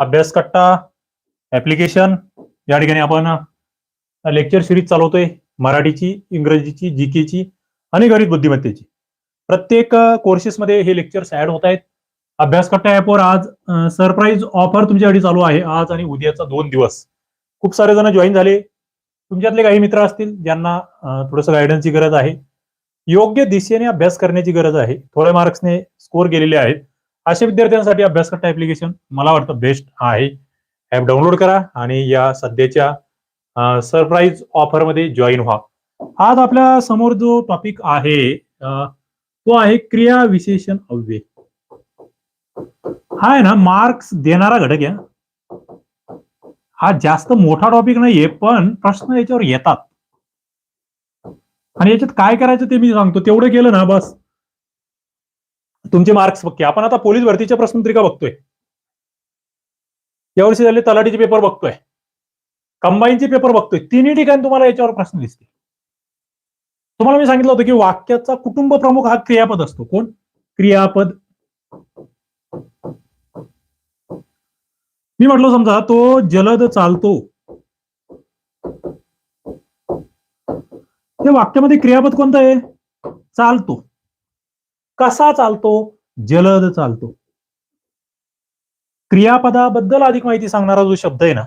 अभ्यास कट्टा ऍप्लिकेशन या ठिकाणी आपण लेक्चर सिरीज चालवतोय. मराठीची इंग्रजीची जीकेची आणि गणित बुद्धिमत्तेची. प्रत्येक कोर्सेसमध्ये हे लेक्चर्स ऍड होत आहेत. अभ्यास कट्टा ऍपवर आज सरप्राईज ऑफर तुमच्यासाठी चालू आहे. आज आणि उद्याचा दोन दिवस. खूप सारे जण जॉईन झाले. तुमच्यातले काही मित्र असतील ज्यांना थोडंसं गायडन्सची गरज आहे. योग्य दिशेने अभ्यास करण्याची गरज आहे. थोड्या मार्क्सने स्कोर गेलेले आहेत. अशा विद्यार्थ्यांसाठी अभ्यास ऍप्लिकेशन मला वाटतं बेस्ट आहे. ऍप डाउनलोड करा आणि या सध्याच्या सरप्राईज ऑफरमध्ये जॉईन व्हा. आज आपल्यासमोर जो टॉपिक आहे तो आहे क्रिया विशेषण अव्यय. हा आहे ना मार्क्स देणारा घटक आहे. हा जास्त मोठा टॉपिक नाहीये पण प्रश्न याच्यावर येतात. आणि याच्यात काय करायचं ते मी सांगतो. तेवढं केलं ना बस. तुमचे मार्क्स पक्के आपण आता पोलीस भरतीच्या प्रश्नपत्रिका बघतोय. यावर्षी झाले तलाठीचे पेपर बघतोय. कंबाईनचे पेपर बघतोय. तिन्ही ठिकाणी तुम्हाला याच्यावर प्रश्न दिसतील. तुम्हाला मी सांगितलं होतं की वाक्याचा कुटुंब प्रमुख हा क्रियापद असतो. कोण? क्रियापद. मी म्हटलो समजा तो जलद चालतो. त्या वाक्यामध्ये क्रियापद कोणतं आहे? चालतो. कसा चालतो? जलद चालतो. क्रियापदाबद्दल अधिक माहिती सांगणारा जो शब्द आहे ना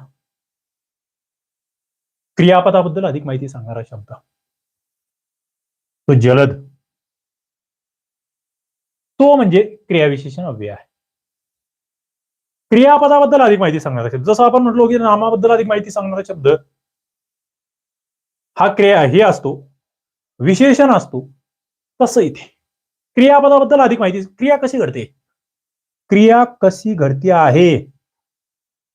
क्रियापदाबद्दल अधिक माहिती सांगणारा शब्द. तो जलद. तो म्हणजे क्रियाविशेषण अव्यय आहे. क्रियापदाबद्दल अधिक माहिती सांगणारा शब्द. जसं आपण म्हटलो की नामाबद्दल अधिक माहिती सांगणारा शब्द हा क्रिया हे असतो विशेषण असतो तसं इथे. क्रियापदाबद्दल अधिक माहिती. क्रिया कशी घडते? क्रिया कशी घडते आहे?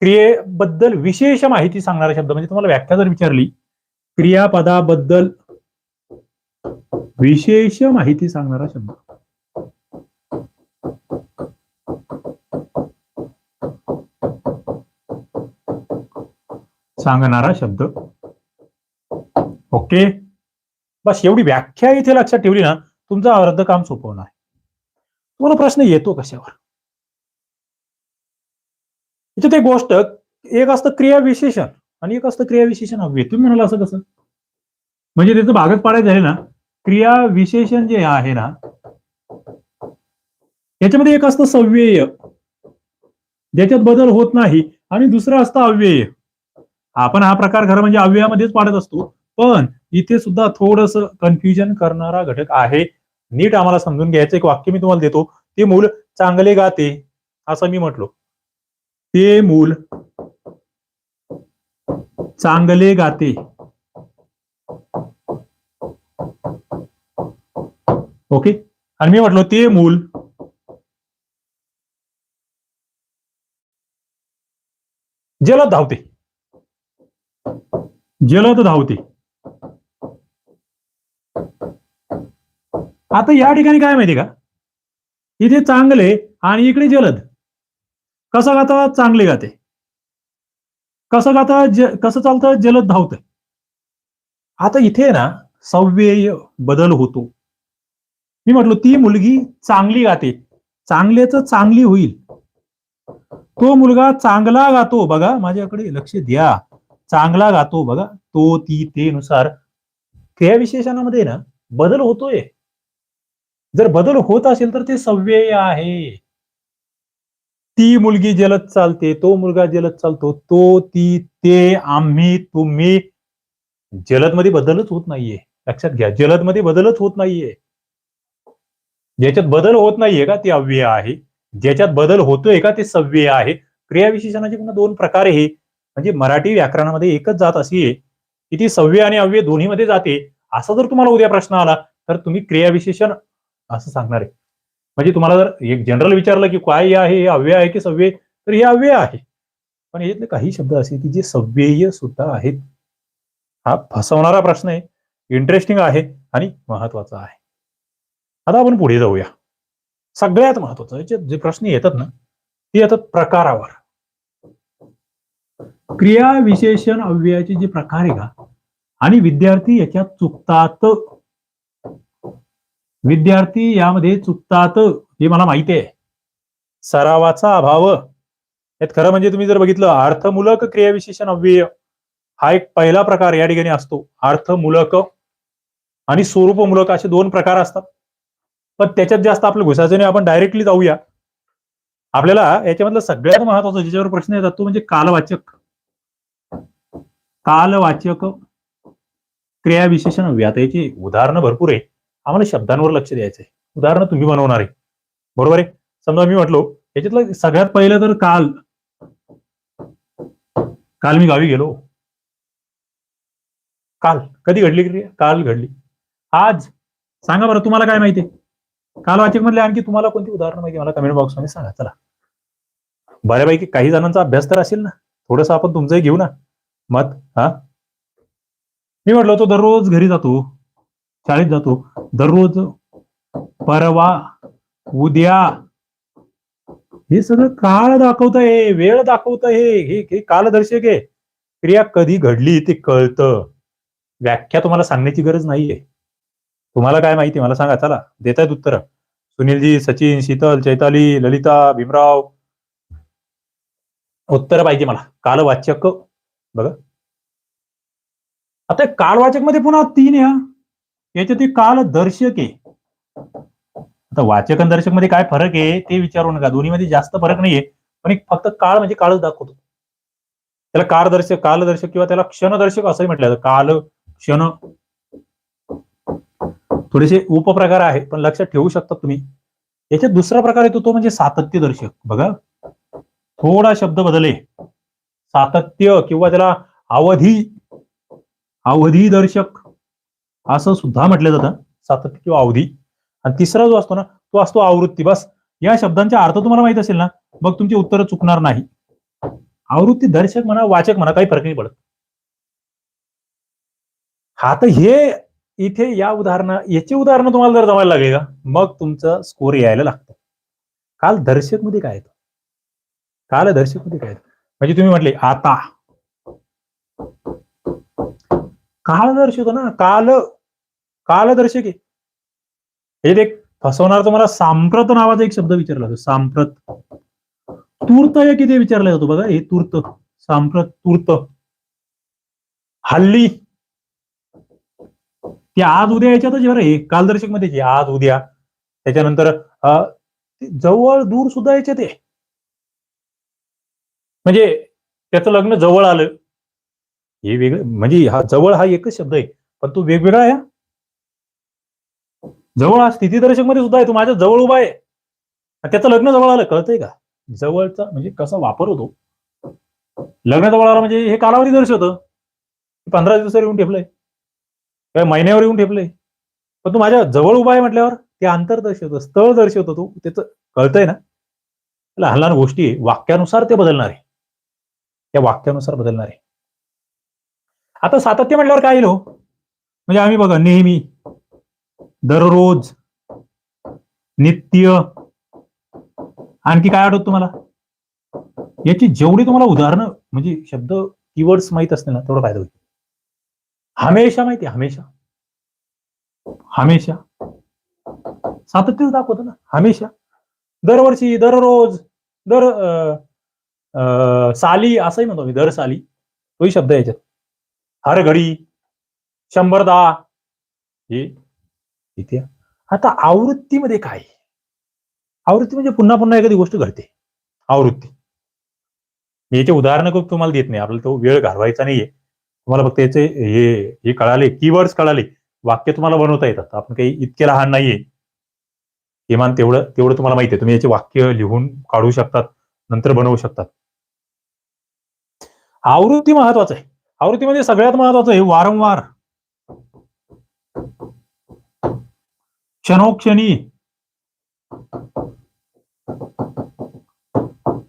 क्रियेबद्दल विशेष माहिती सांगणारा शब्द म्हणजे तुम्हाला व्याख्या जर विचारली क्रियापदाबद्दल विशेष माहिती सांगणारा शब्द. सांगणारा शब्द. ओके? बस एवढी व्याख्या इथे लक्षात ठेवली ना तुमचं अर्ध काम सोपं होणार. आहे तुम्हाला प्रश्न येतो कशावर? इथे ते गोष्ट एक असतं क्रिया विशेषण आणि एक असतं क्रिया विशेषण अव्यय तुम्ही म्हणाल असं कसं? म्हणजे त्याचं भागच पाडायचं आहे ना क्रिया विशेषण जे आहे ना याच्यामध्ये एक असतं सव्यय. ज्याच्यात बदल होत नाही आणि दुसरं असतं अव्यय. आपण हा प्रकार खरं म्हणजे अव्ययामध्येच पाडत असतो. पण इथे सुद्धा थोडस कन्फ्युजन करणारा घटक आहे. नीट आम्हाला समजून घ्यायचं एक वाक्य मी तुम्हाला देतो. ते मूल चांगले गाते असं मी म्हटलो. ते मूल चांगले गाते. ओके? आणि मी म्हटलो ते मूल जलद धावते. जलद धावते. आता या ठिकाणी काय माहिती का? इथे चांगले आणि इकडे जलद. कसं गाता? चांगले गाते. कसं गाता? ज कसं चालतं? जलद धावत आता इथे ना सव्यय बदल होतो. मी म्हटलो ती मुलगी चांगली गाते. चांगल्याच चांगली होईल. तो मुलगा चांगला गातो. बघा माझ्याकडे लक्ष द्या. चांगला गातो बघा. तो ती ते नुसार क्रियाविशेषणामध्ये ना बदल होतोय. जर बदल होत असेल तर ते सव्यय आहे. ती मुलगी जलद चालते तो मुलगा जलद चालतो तो ती ते आम्ही तुम्ही. जलदमध्ये बदलच होत नाहीये. लक्षात घ्या जलदमध्ये बदलच होत नाहीये. ज्याच्यात बदल होत नाहीये का ते अव्यय आहे. ज्याच्यात बदल होतोय का ते सव्यय आहे. क्रियाविशेषणाचे पुन्हा दोन प्रकार आहे म्हणजे मराठी व्याकरणामध्ये एकच जात अशी आहे की ती सव्य आणि अव्यय दोन्हीमध्ये जाते. असा जर तुम्हाला उद्या प्रश्न आला तर तुम्ही क्रियाविशेषण असं सांगणार आहे. म्हणजे तुम्हाला जर एक जनरल विचारलं की काय आहे हे अव्यय आहे की सव्यय तर हे अव्यय आहे. पण याच्यातले काही शब्द असे की जे सव्यय सुद्धा आहेत हा फसवणारा प्रश्न आहे इंटरेस्टिंग आहे आणि महत्त्वाचा आहे. आता आपण पुढे जाऊया. सगळ्यात महत्वाचं याचे जे प्रश्न येतात ना ते येतात प्रकारावर. क्रिया विशेषण अव्ययाचे जे प्रकार आहे का आणि विद्यार्थी याच्यात चुकतात विद्यार्थी यामध्ये चुकतात हे मला माहिती आहे. सरावाचा अभाव. यात खरं म्हणजे तुम्ही जर बघितलं अर्थमूलक क्रियाविशेषण अव्यय हा एक पहिला प्रकार या ठिकाणी असतो. अर्थमूलक आणि स्वरूपमूलक असे दोन प्रकार असतात. पण त्याच्यात जास्त आपलं घुसायचं नाही आपण डायरेक्टली जाऊया. आपल्याला याच्यामधलं सगळ्यात महत्वाचं ज्याच्यावर प्रश्न येतात तो म्हणजे कालवाचक. कालवाचक क्रियाविशेषण अव्यय. आता याची उदाहरणं भरपूर आहे आम्हाला शब्दांवर लक्ष द्यायचंय. उदाहरणं तुम्ही बनवणार आहे. बरोबर आहे? समजा मी म्हटलो याच्यातलं सगळ्यात पहिलं तर काल. काल मी गावी गेलो. काल. कधी घडली क्रिया? काल घडली. आज. सांगा बरं तुम्हाला काय माहिती? काल वाचक मधले आणखी तुम्हाला कोणती उदाहरणं माहिती मला कमेंट बॉक्समध्ये सांगा. चला. बऱ्यापैकी काही जणांचा अभ्यास तर असेल ना. थोडस आपण तुमचंही घेऊ ना. मत हा? मी म्हटलं तो दररोज घरी जातो. शाळेत जातो. दररोज परवा उद्या हे सगळं काळ दाखवत आहे वेळ दाखवत आहे हे हे कालदर्शक आहे. क्रिया कधी घडली ते कळतं. व्याख्या तुम्हाला सांगण्याची गरज नाहीये. तुम्हाला काय माहिती? मला सांगा. चला देत आहेत उत्तर. सुनीलजी सचिन शीतल चैताली ललिता भीमराव. उत्तर पाहिजे मला. कालवाचक. बघा. आता कालवाचकमध्ये पुन्हा तीन या याचे ते काल दर्शक आहे. आता वाचक आणि दर्शकमध्ये काय फरक आहे ते विचारू नका. दोन्हीमध्ये जास्त फरक नाहीये पण एक फक्त काळ म्हणजे काळच दाखवतो. त्याला कारदर्शक कालदर्शक किंवा त्याला क्षणदर्शक असंही म्हटलं जातं. काल क्षण. थोडेसे उपप्रकार आहेत पण लक्षात ठेवू शकता तुम्ही. याच्यात दुसरा प्रकार येतो तो म्हणजे सातत्य दर्शक. बघा. थोडा शब्द बदले सातत्य किंवा त्याला अवधी अवधी दर्शक. असं सुद्धा म्हटलं जातं सातत्य किंवा अवधी. आणि तिसरा जो असतो ना तो असतो आवृत्ती. बस या शब्दांचा अर्थ तुम्हाला माहीत असेल ना मग तुमची उत्तरं चुकणार नाही. आवृत्ती दर्शक म्हणा वाचक म्हणा काही फरक नाही पडत. हा तर हे इथे या उदाहरण याची उदाहरणं तुम्हाला जर जमायला लागेल का मग तुमचं स्कोर यायला लागतं. काल दर्शकमध्ये काय येतं काल दर्शकमध्ये काय येतं म्हणजे तुम्ही म्हटले आता. काल दर्शवतो ना काल कालदर्शक आहे. हे एक फसवणार तुम्हाला? सांप्रत नावाचा एक शब्द विचारला जातो सांप्रत. तूर्त या किती विचारला जातो बघा हे तूर्त. सांप्रत तूर्त. हल्ली. ते आज उद्या याच्यातच बरं हे कालदर्शकमध्ये आज उद्या. त्याच्यानंतर अं, जवळ दूर सुद्धा याच्यात आहे. म्हणजे त्याचं लग्न जवळ आलं. हे वेगळं म्हणजे हा जवळ हा एकच शब्द आहे पण तो वेगवेगळा आहे जवळ हा स्थितीदर्शकमध्ये सुद्धा आहे. तो माझ्या जवळ उभा आहे. त्याचं लग्न जवळ आलं कळतंय का? जवळचा म्हणजे कसा वापर होतो? लग्न जवळ आला म्हणजे हे कालावधी दर्शवतं. पंधरा दिवसावर येऊन ठेपलंय. काय महिन्यावर येऊन ठेपलंय. पण तू माझ्या जवळ उभा आहे म्हटल्यावर ते अंतर दर्शवतं स्थळ दर्शवतो तू. त्याचं कळतंय ना? लहान लहान गोष्टी आहे. वाक्यानुसार ते बदलणार आहे. त्या वाक्यानुसार बदलणार आहे. आता सातत्य म्हटल्यावर काय येईल हो? म्हणजे आम्ही बघा नेहमी. दररोज नित्य. आणखी काय आठवत तुम्हाला? याची जेवढी तुम्हाला उदाहरणं म्हणजे शब्द कीवर्ड्स माहीत असतील ना तेवढं फायदा होईल. हमेशा माहिती हमेशा. हमेशा. सातत्यच दाखवतो ना हमेशा. दरवर्षी दररोज दर अं, अं, साली असंही म्हणतो मी दर साली. तोही शब्द याच्यात. हर घडी शंभरदा हे इथे. आता आवृत्तीमध्ये काय? आवृत्ती म्हणजे पुन्हा पुन्हा एखादी गोष्ट घडते. आवृत्ती. मी याचे उदाहरणं खूप तुम्हाला देत नाही. आपल्याला तो वेळ घालवायचा नाहीये. तुम्हाला फक्त याचे हे हे कळाले कीवर्ड्स कळाले. वाक्य तुम्हाला बनवता येतात. आपण काही इतके लहान नाहीये. किमान तेवढं तेवढं तुम्हाला माहिती आहे. तुम्ही याचे वाक्य लिहून काढू शकतात. नंतर बनवू शकतात. आवृत्ती महत्वाचं आहे. आवृत्तीमध्ये सगळ्यात महत्वाचं आहे वारंवार. क्षणोक्षणी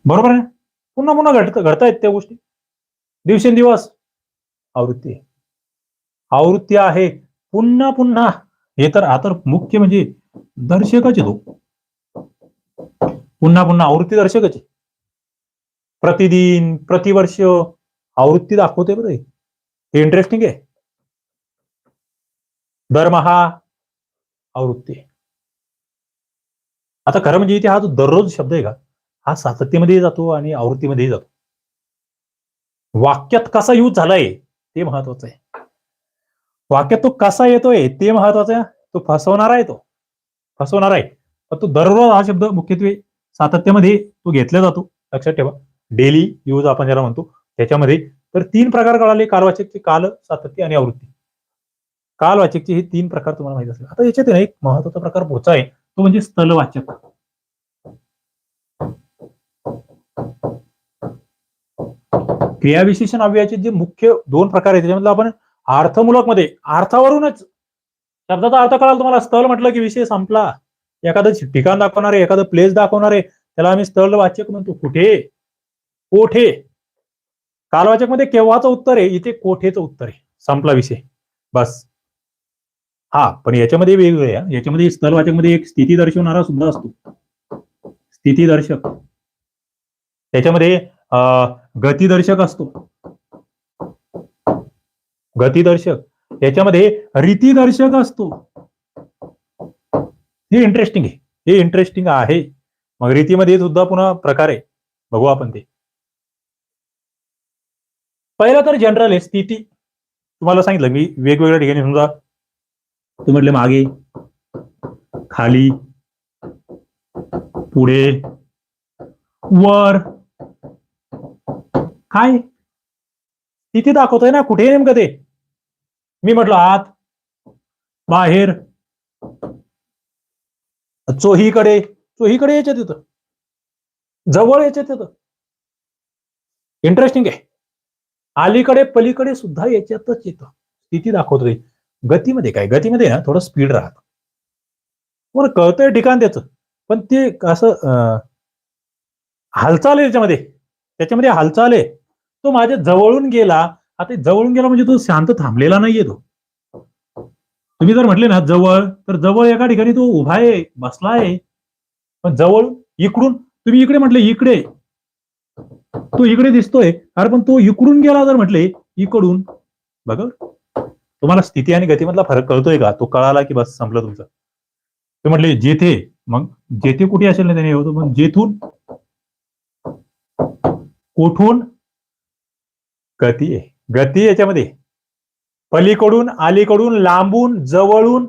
बरोबर आहे? पुन्हा पुन्हा घडत घडतायत त्या गोष्टी. दिवसेंदिवस आवृत्ती. आवृत्ती आहे. पुन्हा पुन्हा. हे तर आता मुख्य म्हणजे दर्शकाचे तो पुन्हा पुन्हा आवृत्ती दर्शकाची. प्रतिदिन प्रतिवर्ष आवृत्ती दाखवते बरं हे. इंटरेस्टिंग आहे. दरमहा आवृत्ती आहे. आता खरं म्हणजे इथे हा जो दररोज शब्द आहे का हा सातत्यमध्येही जातो आणि आवृत्तीमध्येही जातो. वाक्यात कसा यूज झालाय ते महत्वाचं आहे. वाक्यात तो कसा येतोय ते महत्वाचं आहे. तो फसवणारा आहे तो. फसवणारा आहे. पण तो दररोज हा शब्द मुख्यत्वे सातत्यामध्ये तो घेतला जातो. लक्षात ठेवा. डेली यूज आपण ज्याला म्हणतो त्याच्यामध्ये तर तीन प्रकार कळाले. कालवाचकचे काल सातत्य आणि आवृत्ती. कालवाचकचे हे तीन प्रकार तुम्हाला माहिती असेल आता याच्यात एक महत्त्वाचा प्रकार पोहोचा आहे. तो म्हणजे स्थलवाचक. क्रियाविशेषण अव्ययाचे जे मुख्य दोन प्रकार आहेत त्याच्यामधलं आपण अर्थमूलकमध्ये अर्थावरूनच शब्दाचा अर्थ कळाल तुम्हाला स्थळ म्हटलं की विषय संपला. एखादं ठिकाण दाखवणार आहे एखादं प्लेस दाखवणार आहे त्याला आम्ही स्थळ वाचक म्हणतो. कुठे? कोठे? कालवाचकमध्ये केव्हाचं उत्तर आहे? इथे कोठेचं उत्तर आहे? संपला विषय. बस. हा पण याच्यामध्ये वेगवेगळे याच्यामध्ये स्थलवाचकमध्ये एक स्थिती दर्शवणारा सुद्धा असतो. स्थिती दर्शक. त्याच्यामध्ये गतीदर्शक गतिदर्शक असतो. गतीदर्शक याच्यामध्ये रीतीदर्शक असतो. हे इंटरेस्टिंग आहे. हे इंटरेस्टिंग आहे. मग रीतीमध्ये सुद्धा पुन्हा प्रकार आहे. बघू आपण ते. पहिला तर जनरल आहे. स्थिती. तुम्हाला सांगितलं मी वेगवेगळ्या ठिकाणी समजा तुम्ही म्हटले मागे खाली पुढे वर. काय? तिथे दाखवतोय ना कुठे नेमकं ते? मी म्हटलं आत बाहेर. चोहीकडे चोहीकडे याच्यात येतं जवळ याच्यात येतं इंटरेस्टिंग आहे. अलीकडे पलीकडे सुद्धा याच्यातच येतं स्थिती दाखवतो गतीमध्ये काय? गतीमध्ये ना थोडं स्पीड राहत. बरं कळतंय ठिकाण त्याचं. पण ते असं हालचाल आहे त्याच्यामध्ये. त्याच्यामध्ये हालचाल आहे. तो माझ्या जवळून गेला. आता जवळून गेला म्हणजे तो शांत थांबलेला नाहीये तो. तुम्ही जर म्हटले ना जवळ तर जवळ एका ठिकाणी तो उभा आहे बसला आहे. पण जवळ इकडून तुम्ही इकडे म्हटले इकडे. तो इकडे दिसतोय. अरे पण तो इकडून गेला जर म्हटले इकडून. बघा. तुम्हाला स्थिती आणि गतीमधला फरक कळतोय का? तो कळाला की बस संपलं तुमचं? ते म्हटले जेथे. मग जेथे कुठे असेल ना त्याने? होतो मग जेथून कुठून गती आहे. गती याच्यामध्ये. पलीकडून अलीकडून लांबून जवळून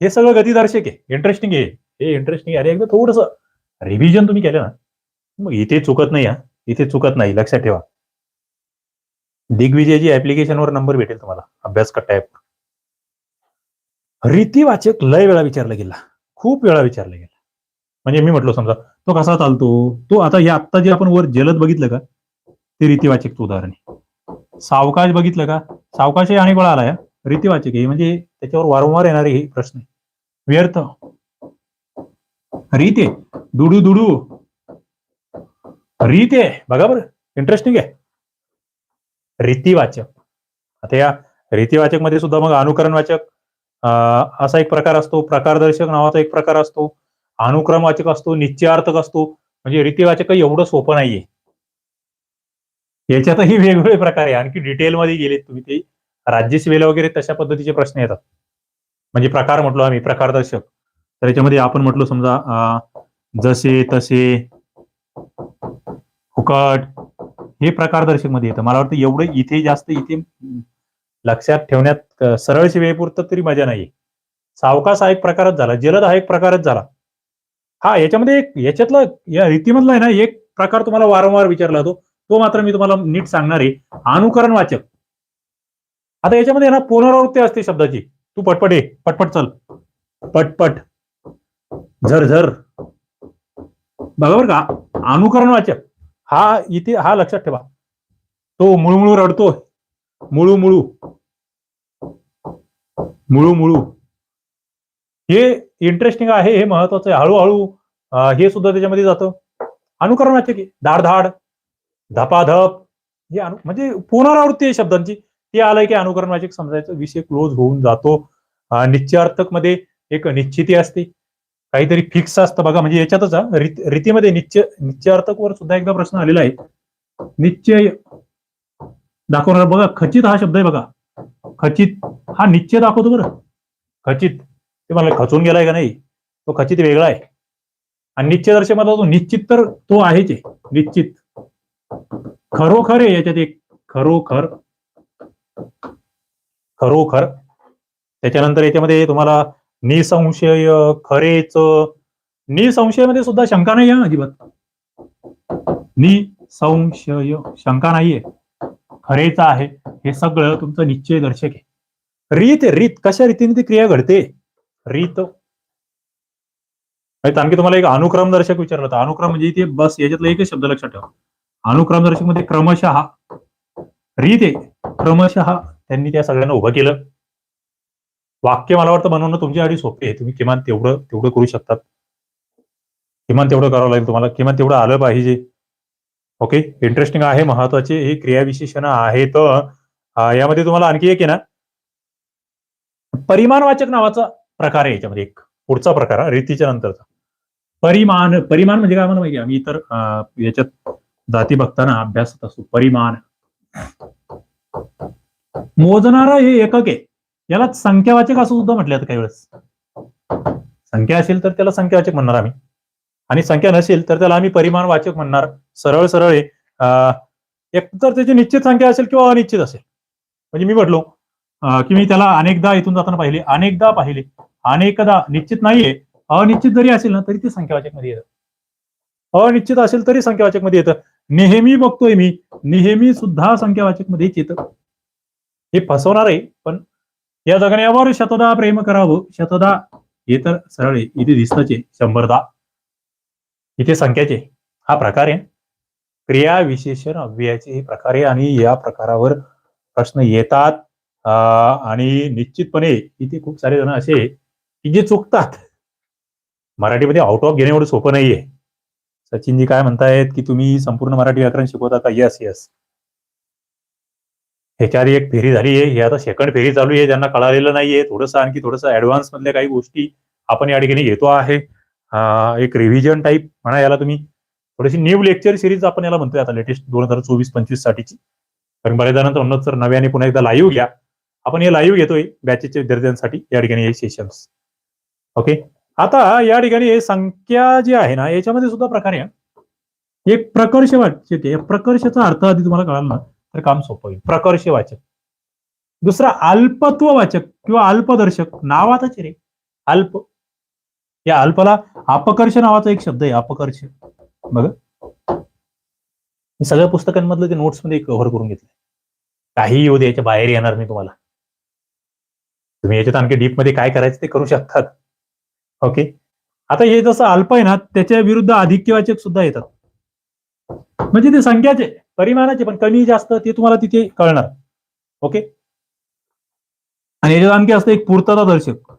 हे सगळं गतीदर्शक आहे. इंटरेस्टिंग आहे. हे इंटरेस्टिंग अरे एकदा थोडस रिव्हिजन तुम्ही केलं ना मग इथे चुकत नाही हा. इथे चुकत नाही. लक्षात ठेवा. दिग्विजयजी ऍप्लिकेशनवर नंबर भेटेल तुम्हाला अभ्यास कट्टा ऍप रीतीवाचक लय वेळा विचारला गेला. खूप वेळा विचारला गेला. म्हणजे मी म्हटलो समजा तो कसा चालतो? तो आता हे आत्ता जे आपण वर जलद बघितलं का? ते रीतीवाचकचं उदाहरण आहे. सावकाश बघितलं का? सावकाश आणि वेळा आलाय या रीतीवाचक आहे. म्हणजे त्याच्यावर वारंवार येणारे हे प्रश्न व्यर्थ. रीत. आहे दुडू दुडू. रीत. आहे बघा बरं. इंटरेस्टिंग आहे. रीतीवाचक. आता या रीतीवाचकमध्ये सुद्धा मग अनुकरणवाचक असा एक प्रकार असतो प्रकारदर्शक नावाचा एक प्रकार असतो अनुक्रमवाचक असतो निश्चयार्थक असतो. म्हणजे रीतीवाचक एवढं सोपं नाहीये. याच्यातही वेगवेगळे प्रकार आहे. आणखी डिटेलमध्ये गेलेत तुम्ही ते. राज्यसेवेला वगैरे तशा पद्धतीचे प्रश्न येतात. म्हणजे प्रकार म्हटलो आम्ही प्रकारदर्शक. तर याच्यामध्ये आपण म्हटलो समजा जसे तसे फुकट हे प्रकारदर्शकमध्ये येतं. मला वाटतं एवढं इथे जास्त इथे लक्षात ठेवण्यात सरळशी वेळपुरतं तरी मजा नाही सावकाश हा एक प्रकारच झाला. जलद हा एक प्रकारच झाला. हा याच्यामध्ये एक याच्यातला या रीतीमधला आहे ना एक प्रकार तुम्हाला वारंवार विचारला जातो. तो मात्र मी तुम्हाला नीट सांगणार आहे. अनुकरण वाचक. आता याच्यामध्ये ना पुनरावृत्ती असते शब्दाची. तू पटपट ये. पटपट चल. पटपट. झर झर. बरोबर का अनुकरण वाचक. हा इथे हा लक्षात ठेवा. तो मुळूमुळू रडतोय. मुळू मुळू मुळू मुळू हे इंटरेस्टिंग आहे हे महत्वाचं आहे. हळूहळू हे सुद्धा त्याच्यामध्ये जातं. अनुकरण वाचक आहे धाड धपाधप हे अनु म्हणजे पुनरावृत्ती आहे शब्दांची. ते आलंय की अनुकरण वाचक समजायचं विषय क्लोज होऊन जातो. निश्चयार्थकमध्ये एक निश्चिती असते. काहीतरी फिक्स असतं. बघा म्हणजे याच्यातच रीतीमध्ये निश्चय निश्चयार्थक वर सुद्धा एकदा प्रश्न आलेला आहे. निश्चय दाखवणार बघा खचित हा शब्द आहे बघा. खचित हा निश्चय दाखवतो बरं. खचित ते मला खचून गेलाय का नाही? तो खचित वेगळा आहे. आणि निश्चय दर्शकाचा तो निश्चित तर तो आहेच आहे. निश्चित. खरोखर आहे याच्यात एक. खरोखर. खरोखर. त्याच्यानंतर याच्यामध्ये तुम्हाला निसंशय खरेच. निसंशयमध्ये सुद्धा शंका नाही आहे अजिबात. निसंशय शंका नाहीये. खरेच आहे. हे सगळं तुमचं निश्चय दर्शक आहे. रीत आहे, रीत. कशा रीतीने ती क्रिया घडते? रीत. आणखी तुम्हाला एक अनुक्रम दर्शक विचारलं होतं. अनुक्रम म्हणजे इथे बस याच्यातला एकच शब्द लक्षात ठेवा. अनुक्रम दर्शकमध्ये क्रमशः. रीत आहे. क्रमशः त्यांनी त्या सगळ्यांना उभं केलं. वाक्य मला वाटतं बनवणं तुमच्यासाठी सोपे आहे. तुम्ही किमान तेवढं तेवढं करू शकतात. किमान तेवढं करावं लागेल तुम्हाला. किमान तेवढं आलं पाहिजे. ओके इंटरेस्टिंग आहे महत्त्वाचे हे क्रियाविशेषण आहेत. यामध्ये तुम्हाला आणखी एक आहे ना? परिमाणवाचक नावाचा प्रकार आहे याच्यामध्ये एक. पुढचा प्रकार रीतीच्या नंतरचा. परिमाण परिमाण म्हणजे काय मला माहिती आम्ही इतर याच्यात जाती बघताना अभ्यासत असतो. परिमाण. मोजणारा हे एकक आहे. याला संख्यावाचक असं सुद्धा म्हटलं काही वेळेस. संख्या असेल तर त्याला संख्यावाचक म्हणणार आम्ही. आणि संख्या नसेल तर त्याला आम्ही परिमाणवाचक म्हणणार. सरळ सरळ आहे एक तर त्याची निश्चित संख्या असेल किंवा अनिश्चित असेल. म्हणजे मी म्हटलो की मी त्याला अनेकदा इथून जाताना पाहिले अनेकदा पाहिले. अनेकदा निश्चित नाहीये अनिश्चित जरी असेल ना तरी ते संख्यावाचकमध्ये येतं. अनिश्चित असेल तरी संख्यावाचकमध्ये येतं. नेहमी बघतोय मी नेहमी सुद्धा संख्यावाचक मध्येच येतं. हे फसवणार आहे पण या जगण्यावर शतदा प्रेम करावं शतदा हे तर सरळ आहे इथे दिसतच शंभरदा इथे संख्याचे हा प्रकार आहे क्रिया विशेषण अव्ययाचे हे प्रकार आहे आणि या प्रकारावर प्रश्न येतात आणि निश्चितपणे इथे खूप सारे जण असे की जे चुकतात मराठीमध्ये आउट ऑफ घेणे एवढं सोपं नाहीये सचिनजी काय म्हणतायत की तुम्ही संपूर्ण मराठी व्याकरण शिकवता का यस यस ह्याच्यावर एक फेरी झाली आहे. हे आता सेकंड फेरी चालू आहे. ज्यांना कळालेलं नाहीये. थोडंसं आणखी थोडंसं ऍडव्हान्स मधल्या काही गोष्टी आपण या ठिकाणी घेतो आहे. एक रिव्हिजन टाईप म्हणा याला तुम्ही. थोडीशी न्यू लेक्चर सिरीज आपण याला म्हणतोय आता लेटेस्ट दोन हजार चोवीस पंचवीस साठीची. कारण बऱ्याच जणांचं म्हणत सर नव्याने पुन्हा एकदा लाईव्ह घ्या. आपण हे लाईव्ह घेतोय बॅचेसच्या विद्यार्थ्यांसाठी या ठिकाणी हे सेशन्स ओके आता या ठिकाणी हे संख्या जी आहे ना याच्यामध्ये सुद्धा प्रकार आहे एक प्रकर्ष वाटते. प्रकर्षाचा अर्थ आधी तुम्हाला कळाल. ना तर काम सोपं होईल. प्रकर्ष वाचक. दुसरा अल्पत्व वाचक किंवा अल्पदर्शक नावातच रे. अल्प. या अल्पला अपकर्ष नावाचा एक शब्द आहे अपकर्ष. बघा. मी सगळ्या पुस्तकांमधलं ते नोट्समध्ये कव्हर करून घेतलंय. काही येऊ दे याच्या बाहेर येणार मी तुम्हाला. तुम्ही याच्यात आणखी डीपमध्ये काय करायचं ते करू शकतात. ओके? आता हे जसं अल्प आहे ना त्याच्या विरुद्ध अधिक्यवाचक सुद्धा येतात. म्हणजे ते संख्याचे परिमाणाचे पण कमी जास्त ते तुम्हाला तिथे कळणार. ओके आणि याच्यात आणखी असतं एक पूर्तता दर्शक.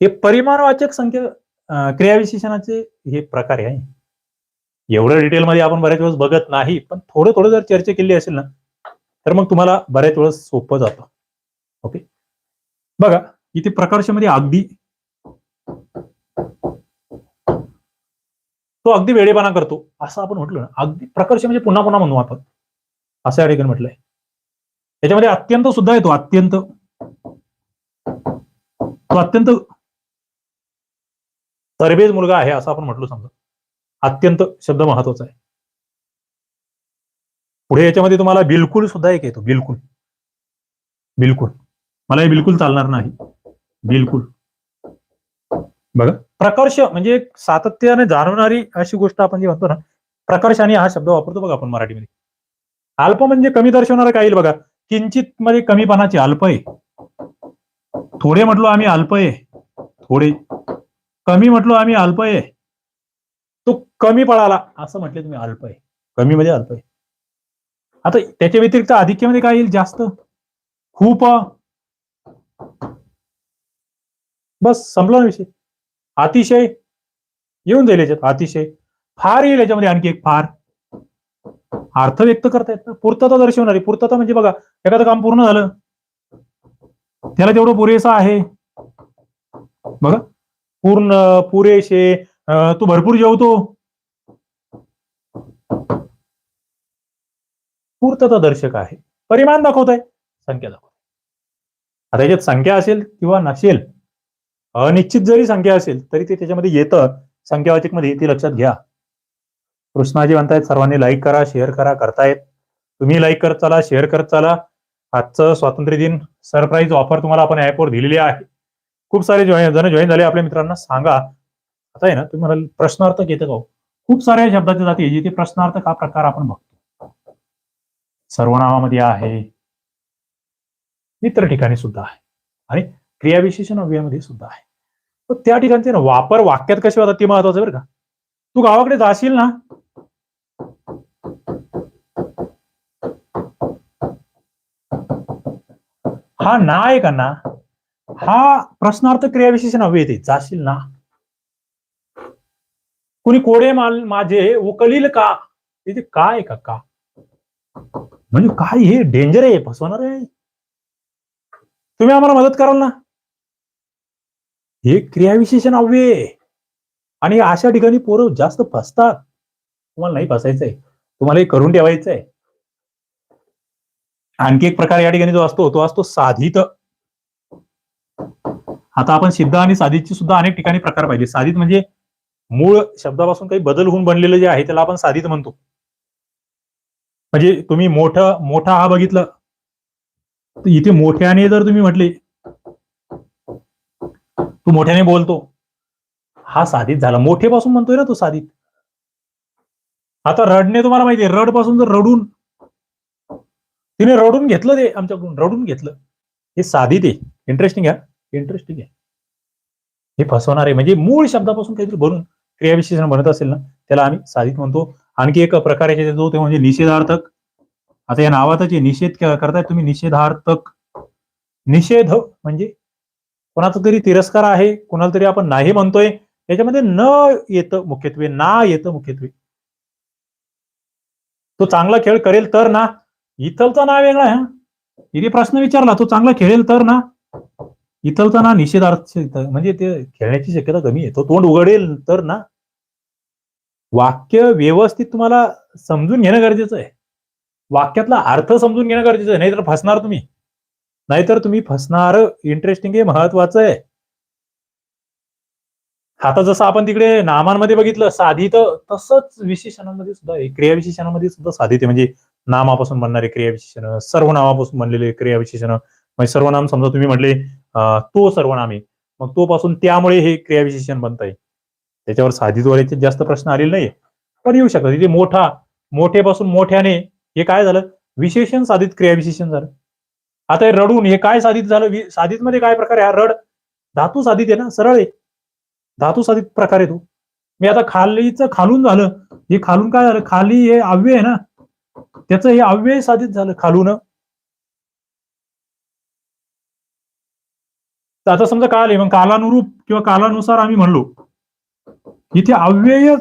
हे परिमाणवाचक संख्या क्रियाविशेषणाचे हे प्रकार आहे. एवढं डिटेलमध्ये आपण बऱ्याच वेळेस बघत नाही पण थोडं थोडं जर चर्चा केली असेल ना तर मग तुम्हाला बऱ्याच वेळेस सोपं जातं. ओके बघा इथे प्रकर्षामध्ये अगदी तो अगदी वेळेपणा करतो. असं आपण म्हटलं ना अगदी प्रकर्ष म्हणजे पुन्हा पुन्हा म्हणू आपण. असं या ठिकाणी म्हटलंय. त्याच्यामध्ये अत्यंत सुद्धा येतो अत्यंत. तो अत्यंत तरबेज मुलगा आहे असं आपण म्हटलो समजा. अत्यंत शब्द महत्त्वाचा आहे. पुढे याच्यामध्ये तुम्हाला बिलकुल सुद्धा एक येतो बिलकुल. बिलकुल. मला हे बिलकुल चालणार नाही. बिलकुल. बघा. प्रकर्ष म्हणजे एक सातत्याने जाणवणारी अशी गोष्ट आपण जी म्हणतो ना प्रकर्ष आणि हा शब्द वापरतो बघा आपण मराठीमध्ये. अल्प म्हणजे कमी दर्शवणारा काय येईल बघा. किंचित मध्ये कमीपणाचे अल्प आहे थोडे म्हटलो आम्ही अल्प आहे थोडे. कमी म्हटलो आम्ही अल्प आहे तो कमी पळाला असं म्हटले तुम्ही अल्प आहे कमी म्हणजे अल्प आहे आता त्याच्या व्यतिरिक्त अधिक्यामध्ये काय येईल जास्त? खूप. बस संपला ना विषय. अतिशय येऊन जाईल याच्यात अतिशय. फार येईल याच्यामध्ये आणखी एक फार. अर्थ व्यक्त करता येत पूर्तता दर्शवणारी. पूर्तता म्हणजे बघा एखादं काम पूर्ण झालं. त्याला तेवढं पुरेसा आहे. बघा. पूर्ण पुरेशे तू भरपूर जेवतो. पूर्तता दर्शक आहे. परिमाण दाखवत आहे संख्या दाखवत आता याच्यात संख्या असेल किंवा नसेल अनिश्चित जरी संख्या असेल तरी ते त्याच्यामध्ये येतं. संख्यावाचकमध्ये ती लक्षात घ्या. कृष्णाजी म्हणतायत सर्वांनी लाईक करा शेअर करा करतायत. तुम्ही लाईक करत चला शेअर करत चला. आजचं स्वातंत्र्य दिन सरप्राईज ऑफर तुम्हाला आपण ऍपवर दिलेली आहे. खूप सारे जॉईन जण जॉईन झाले. आपल्या मित्रांना सांगा. आता आहे ना तुम्ही म्हणाल प्रश्नार्थक येतं का हो? खूप साऱ्या शब्दाच्या जाती जिथे प्रश्नार्थक हा प्रकार आपण बघतो. सर्वनामामध्ये आहे. इतर ठिकाणी सुद्धा आहे. आणि क्रियाविशेषण अव्ययामध्ये सुद्धा आहे. त्या ठिकाणचे ना वापर वाक्यात कसे होतात ते महत्वाचं बरं का. तू गावाकडे जाशील ना हा ना आहे का ना हा प्रश्नार्थ क्रियाविशेषण नव्हे येते जाशील ना. कुणी कोडे माल माझे उकलील का? तिथे काय आहे का का म्हणजे काय हे? डेंजर आहे फसवणार आहे. तुम्ही आम्हाला मदत कराल ना. हे क्रियाविशेषण अव्यय आणि अशा ठिकाणी पोरं जास्त फसतात. तुम्हाला नाही फसायचंय. तुम्हाला हे करून ठेवायचंय. आणखी एक प्रकार या ठिकाणी जो असतो तो असतो साधित. आता आपण सिद्ध आणि साधितची सुद्धा अनेक ठिकाणी प्रकार पाहिले. साधित म्हणजे मूळ शब्दापासून काही बदल होऊन बनलेलं जे आहे त्याला आपण साधित म्हणतो. म्हणजे तुम्ही मोठं मोठा हा बघितलं. इथे मोठ्याने जर तुम्ही म्हटले तू मोठ्याने बोलतो. हा साधित झाला. मोठेपासून म्हणतोय ना तो साधित. आता रडणे तुम्हाला माहिती आहे. रडपासून जर रडून तिने रडून घेतलं ते आमच्याकडून रडून घेतलं. हे साधित आहे. इंटरेस्टिंग आहे इंटरेस्टिंग आहे. हे फसवणार आहे. म्हणजे मूळ शब्दापासून काहीतरी बनून क्रियाविशेषण बनत असेल ना त्याला आम्ही साधित म्हणतो. आणखी एक प्रकार याच्यात येतो ते म्हणजे निषेधार्थक आता या नावातच निषेध करताय तुम्ही निषेधार्थक. निषेध म्हणजे कोणाचा तरी तिरस्कार आहे कोणाला तरी आपण नाही म्हणतोय याच्यामध्ये न येतं मुख्यत्वे ना येतं मुख्यत्वे. तो चांगला खेळ करेल तर ना? इथलचा ना वेगळा हा. इथे प्रश्न विचारला तो चांगला खेळेल तर ना? इथलचा ना निषेधार्थ म्हणजे ते खेळण्याची शक्यता कमी आहे तो तोंड उघडेल तर ना? वाक्य व्यवस्थित तुम्हाला समजून घेणं गरजेचं आहे. वाक्यातला अर्थ समजून घेणं गरजेचं आहे नाहीतर फसणार तुम्ही. नाहीतर तुम्ही फसणार. इंटरेस्टिंग आहे महत्वाचं आहे. आता जसं आपण तिकडे नामांमध्ये बघितलं साधित तसंच विशेषणांमध्ये सुद्धा क्रियाविशेषणामध्ये सुद्धा साधित म्हणजे नामापासून बनणारे क्रियाविशेषण सर्वनामापासून बनलेले क्रियाविशेषण म्हणजे सर्वनाम समजा तुम्ही म्हटले तो सर्वनाम आहे. मग तो पासून त्यामुळे हे क्रियाविशेषण बनत आहे त्याच्यावर साधितवाल्याचे जास्त प्रश्न आलेले नाही पण येऊ शकतात इथे मोठा मोठेपासून मोठ्याने हे काय झालं? विशेषण साधित क्रियाविशेषण झालं. आता हे रडून हे काय साधित झालं? साधित मध्ये काय प्रकार आहे? हा रड. धातू साधित आहे ना? सरळ आहे. धातू साधित प्रकार आहे तो. मी आता खालीच खालून झालं. हे खालून काय झालं? खाली हे अव्यय आहे ना? त्याचं हे अव्यय साधित झालं खालून. आता समजा काल आहे मग कालानुरूप किंवा कालानुसार आम्ही म्हणलो इथे अव्यय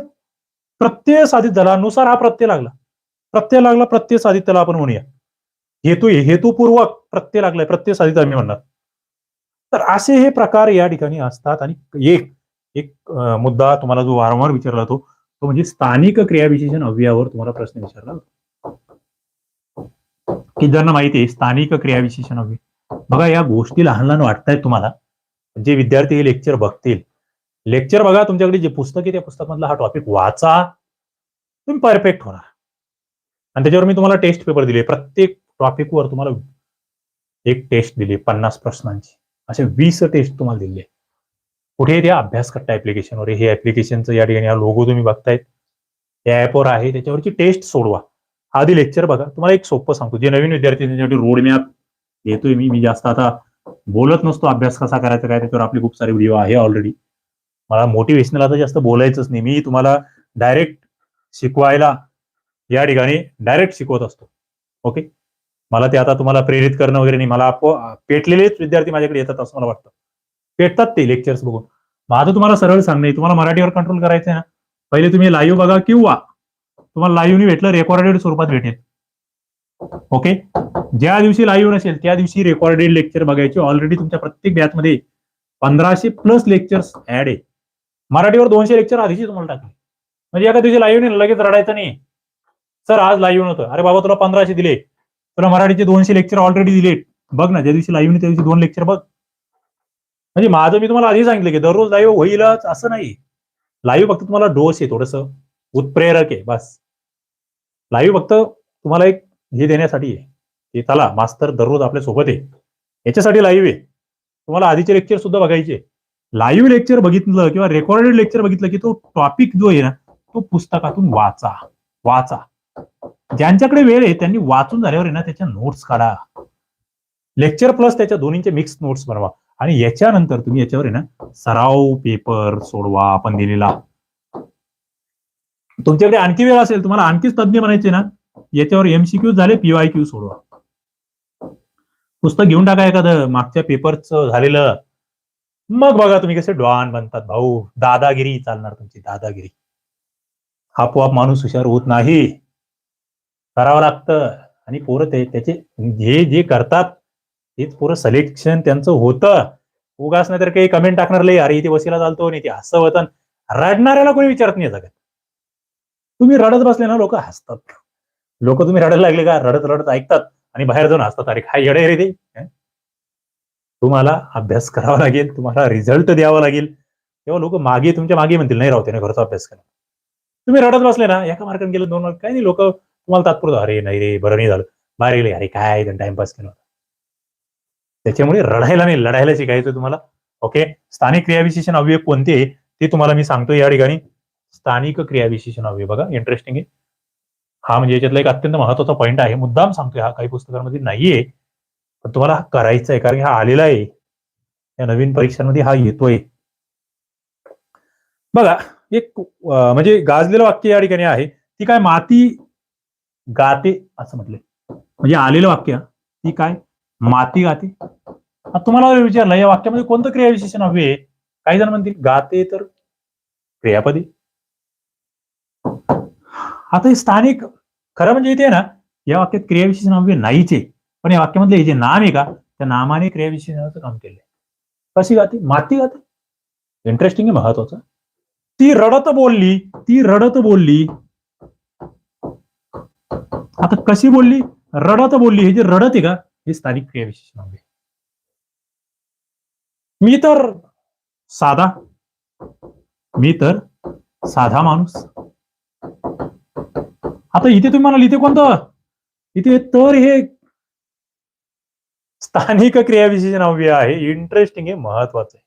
प्रत्यय साधित झाला. नुसार हा प्रत्यय लागला. प्रत्यय लागला प्रत्यय साधित त्याला आपण म्हणूया. हेतू हेतुपूर्वक प्रत्यय लागलाय प्रत्यय साधित आम्ही म्हणणार. तर असे हे प्रकार या ठिकाणी असतात आणि एक एक मुद्दा तुम्हाला जो वारंवार विचारला जातो तो म्हणजे स्थानिक क्रियाविशेषण अव्ययावर तुम्हाला प्रश्न विचारला जातो. की ज्यांना माहिती आहे स्थानिक क्रियाविशेषण अव्यय. बघा या गोष्टी लहान लहान वाटतायत तुम्हाला. जे विद्यार्थी हे लेक्चर बघतील. लेक्चर बघा तुमच्याकडे जे पुस्तक आहे त्या पुस्तकामधला हा टॉपिक वाचा. तुम्ही परफेक्ट होणार. आणि त्याच्यावर मी तुम्हाला टेस्ट पेपर दिले. प्रत्येक टॉपिकवर तुम्हाला एक टेस्ट दिली पन्नास प्रश्नांची. असे वीस टेस्ट तुम्हाला दिले. कुठे त्या अभ्यास करता ऍप्लिकेशनवर हे ऍप्लिकेशनचं या ठिकाणी हा लोगो तुम्ही बघतायत. त्या ऍपवर आहे त्याच्यावरची टेस्ट सोडवा. आधी लेक्चर बघा. तुम्हाला एक सोपं सांगतो. जे नवीन विद्यार्थी त्यांच्यासाठी रोडमॅप देतोय मी मी जास्त आता बोलत नसतो. अभ्यास कसा करायचा काय त्याच्यावर आपले खूप सारे व्हिडिओ आहे ऑलरेडी मला मोटिवेशनल आता जास्त बोलायचंच नाही. मी तुम्हाला डायरेक्ट शिकवायला या ठिकाणी डायरेक्ट शिकवत असतो. ओके मला ते आता तुम्हाला प्रेरित करणं वगैरे नाही. मला पेटलेलेच विद्यार्थी माझ्याकडे येतात असं मला वाटतं. पेटतात ते लेक्चर्स बघून. माझं तुम्हाला सरळ सांगणे तुम्हाला मराठीवर कंट्रोल करायचं ना? पहिले तुम्ही लाईव्ह बघा किंवा तुम्हाला लाईव्हनी भेटलं रेकॉर्डेड स्वरूपात भेटेल. ओके ज्या दिवशी लाईव्ह नसेल त्या दिवशी रेकॉर्डेड लेक्चर बघायचे. ऑलरेडी तुमच्या प्रत्येक बॅचमध्ये पंधराशे प्लस लेक्चर्स ऍड आहे. मराठीवर दोनशे लेक्चर आधीची तुम्हाला टाकले. म्हणजे एका दिवशी लाईव्ह नाही लगेच रडायचं नाही. सर आज लाईव्ह नव्हतं. अरे बाबा तुला पंधराशे दिले. तुला मराठीचे दोनशे लेक्चर ऑलरेडी दिलेत. बघ ना ज्या दिवशी लाईव्ह नाही त्या दिवशी दोन लेक्चर बघ. म्हणजे माझं मी तुम्हाला आधी सांगितलं की दररोज लाईव्ह होईलच असं नाही. लाईव्ह फक्त तुम्हाला डोस आहे थोडस. उत्प्रेरक आहे बस. लाईव्ह फक्त तुम्हाला एक हे देण्यासाठी आहे. की चला मास्तर दररोज आपल्यासोबत आहे. याच्यासाठी लाईव्ह आहे. तुम्हाला आधीचे लेक्चर सुद्धा बघायचे लाईव्ह लेक्चर बघितलं किंवा रेकॉर्डेड लेक्चर बघितलं की तो टॉपिक जो आहे ना तो पुस्तकातून वाचा. वाचा. ज्यांच्याकडे वेळ आहे त्यांनी वाचून झाल्यावर आहे ना त्याच्या नोट्स काढा. लेक्चर प्लस त्याच्या दोन्हीचे मिक्स नोट्स बनवा. आणि याच्यानंतर तुम्ही याच्यावर आहे ना सराव पेपर सोडवा आपण दिलेला. तुमच्याकडे आणखी वेळ असेल तुम्हाला आणखीच तज्ञ म्हणायचे ना याच्यावर एमसीक्यू झाले पीवाय क्यू सोडवा. पुस्तक घेऊन टाका एखादं मागच्या पेपरचं झालेलं. मग बघा तुम्ही कसे डॉन बनतात भाऊ. दादागिरी चालणार तुमची दादागिरी. आपोआप माणूस हुशार होत नाही. करावं लागतं. आणि पोरं ते त्याचे जे जे करतात तेच पोरं सिलेक्शन त्यांचं होतं. उगाच नाही तर काही कमेंट टाकणार लई अरे इथे वसीला चालतो नाही ते असं होतं रडणाऱ्याला कोणी विचारत नाही जगात तुम्ही रडत बसले ना लोक हसतात. लोक तुम्ही रडायला लागले का? रडत रडत ऐकतात. आणि बाहेर जाऊन हसतात. अरे काय येडे रे ते? तुम्हाला अभ्यास करावा लागेल. तुम्हाला रिझल्ट द्यावा लागेल. तेव्हा लोक मागे तुमच्या मागे म्हणतील नाही राहू ना घरचा अभ्यास करा तुम्ही रडत बसले ना एका मार्काने गेलं दोन मार्क काही नाही लोक तुम्हाला तात्पुरतं अरे नाही रे बरं नाही झालं. बाहेर गेले अरे काय टाइमपास केला होता? त्याच्यामुळे रडायला नाही लढायला शिकायचं तुम्हाला. ओके स्थानिक क्रियाविशेषण अवयव कोणते आहे? ते तुम्हाला मी सांगतो या ठिकाणी. स्थानिक क्रियाविशेषण अवयव बघा इंटरेस्टिंग आहे. हा म्हणजे याच्यातला एक अत्यंत महत्त्वाचा पॉईंट आहे. मुद्दाम सांगतोय हा काही पुस्तकांमध्ये नाहीये. पण तुम्हाला हा करायचा आहे कारण हा आलेला आहे. या नवीन परीक्षांमध्ये हा येतोय. बघा एक म्हणजे गाजलेलं वाक्य या ठिकाणी आहे. ती काय माती गाते असं म्हटले म्हणजे आलेलं वाक्य ती काय? माती गाते. तुम्हाला विचारलं या वाक्यामध्ये कोणतं क्रियाविशेषण हवे? काही जण म्हणतील गाते तर क्रियापदी. आता हे स्थानिक खरं म्हणजे इथे ना या वाक्यात क्रियाविशेषण हवे नाहीचे. पण या वाक्यामधले हे जे नाम आहे का त्या नामाने क्रियाविशेषणाचं काम केलंय. कशी गाते? माती गाते. इंटरेस्टिंग आहे महत्वाचं. ती रडत बोलली ती रडत बोलली आता कशी बोलली? रडत बोलली. हे जे रडत आहे का? हे स्थानिक क्रियाविशेषण आहे. मी तर साधा. मी तर साधा माणूस. आता इथे तुम्ही म्हणाल इथे कोणतं? इथे तर हे स्थानिक क्रियाविशेषण अव्यय आहे. इंटरेस्टिंग हे महत्वाचं आहे.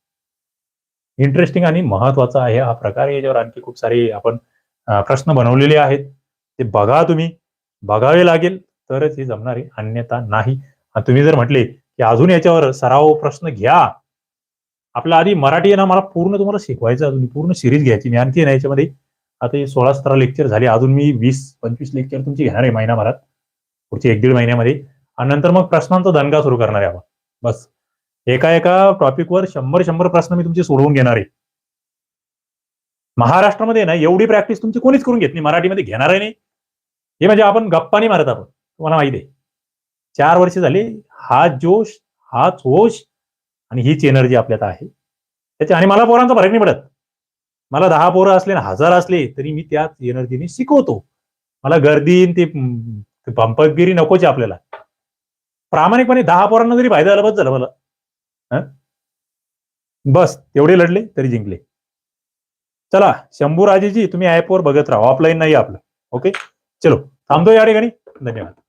इंटरेस्टिंग आणि महत्त्वाचा आहे हा प्रकार. याच्यावर आणखी खूप सारे आपण प्रश्न बनवलेले आहेत. ते बघा तुम्ही. बघावे लागेल तरच हे जमणार आहे अन्यथा नाही. आणि तुम्ही जर म्हटले की अजून याच्यावर सराव प्रश्न घ्या. आपला आधी मराठी आहे ना मला पूर्ण तुम्हाला शिकवायचं अजून पूर्ण सिरीज घ्यायची. मी आणखी ना याच्यामध्ये. आता हे सोळा सतरा लेक्चर झाले. अजून मी वीस पंचवीस लेक्चर तुमची घेणार आहे महिनाभरात. पुढचे एक दीड महिन्यामध्ये. आणि नंतर मग प्रश्नांचा दणका सुरू करणार आहे आपण. बस. एका एका टॉपिकवर शंभर शंभर प्रश्न मी तुमचे सोडवून घेणार आहे. महाराष्ट्रामध्ये ना एवढी प्रॅक्टिस तुमची कोणीच करून घेत नाही. मराठीमध्ये घेणार आहे नाही. हे म्हणजे आपण गप्पाने मारत आपण तुम्हाला माहिती आहे. चार वर्ष झाली हा जोश हाच होश आणि हीच एनर्जी आपल्यात आहे. त्याच्या आणि मला पोरांचा फरक नाही पडत. मला दहा पोरं असले ना हजार असले तरी मी त्याच एनर्जीने शिकवतो. मला गर्दी ते पंपगिरी आपल्याला. प्रामाणिकपणे दहा पोरांना जरी फायदा झाला बस झालं मला. बस. तेवढे लढले तरी जिंकले. चला शंभू राजेजी तुम्ही ऍपवर बघत राहा. ऑफलाईन नाही आपलं. ओके चलो थांबतो या ठिकाणी. धन्यवाद.